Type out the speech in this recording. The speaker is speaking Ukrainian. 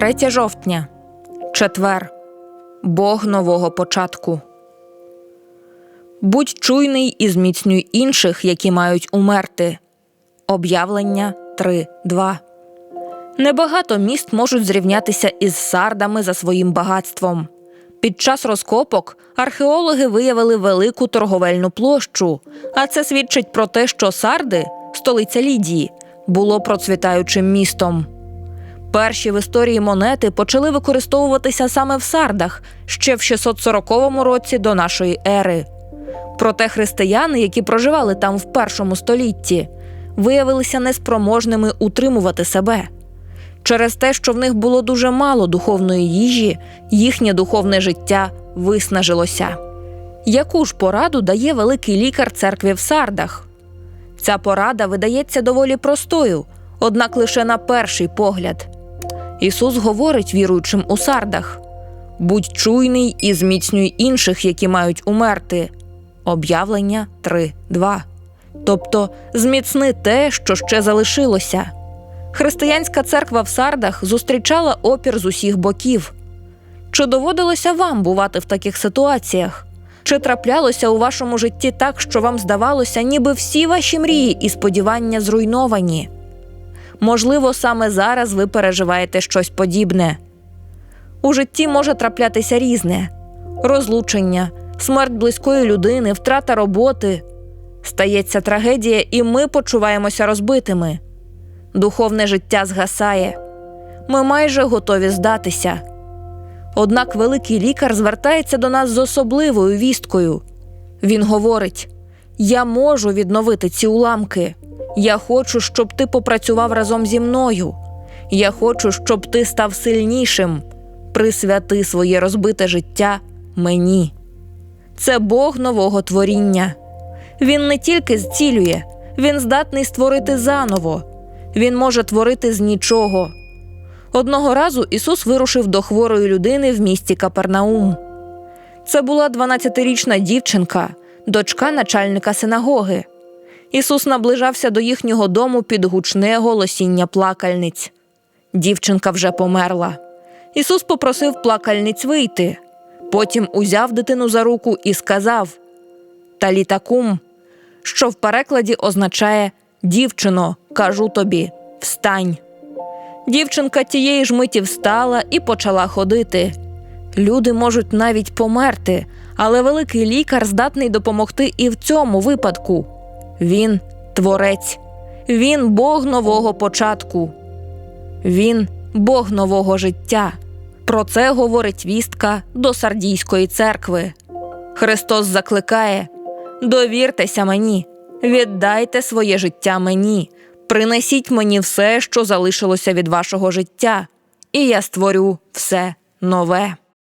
3 жовтня. Четвер. Бог нового початку. Будь чуйний і зміцнюй інших, які мають умерти. Об'явлення 3.2. Небагато міст можуть зрівнятися із сардами за своїм багатством. Під час розкопок археологи виявили велику торговельну площу, а це свідчить про те, що сарди, столиця Лідії, було процвітаючим містом. Перші в історії монети почали використовуватися саме в сардах ще в 640 році до нашої ери. Проте християни, які проживали там в першому столітті, виявилися неспроможними утримувати себе. Через те, що в них було дуже мало духовної їжі, їхнє духовне життя виснажилося. Яку ж пораду дає великий лікар церкви в сардах? Ця порада видається доволі простою, однак лише на перший погляд. Ісус говорить віруючим у сардах: будь чуйний і зміцнюй інших, які мають умерти. Об'явлення 3.2. Тобто зміцни те, що ще залишилося. Християнська церква в сардах зустрічала опір з усіх боків. Чи доводилося вам бувати в таких ситуаціях? Чи траплялося у вашому житті так, що вам здавалося, ніби всі ваші мрії і сподівання зруйновані? Можливо, саме зараз ви переживаєте щось подібне. У житті може траплятися різне: розлучення, смерть близької людини, втрата роботи. Стається трагедія, і ми почуваємося розбитими. Духовне життя згасає. Ми майже готові здатися. Однак великий лікар звертається до нас з особливою вісткою. Він говорить: Я можу відновити ці уламки. Я хочу, щоб ти попрацював разом зі мною. Я хочу, щоб ти став сильнішим. Присвяти своє розбите життя мені. Це Бог нового творіння. Він не тільки зцілює, він здатний створити заново. Він може творити з нічого. Одного разу Ісус вирушив до хворої людини в місті Капернаум. Це була 12-річна дівчинка, дочка начальника синагоги. Ісус наближався до їхнього дому під гучне голосіння плакальниць. Дівчинка вже померла. Ісус попросив плакальниць вийти. Потім узяв дитину за руку і сказав Талітакум, що в перекладі означає Дівчино, кажу тобі, встань. Дівчинка тієї ж миті встала і почала ходити. Люди можуть навіть померти, але великий лікар здатний допомогти і в цьому випадку. Він творець, він Бог нового початку, він Бог нового життя. Про це говорить вістка до Сардійської церкви. Христос закликає: довіртеся мені, віддайте своє життя мені, принесіть мені все, що залишилося від вашого життя, і я створю все нове.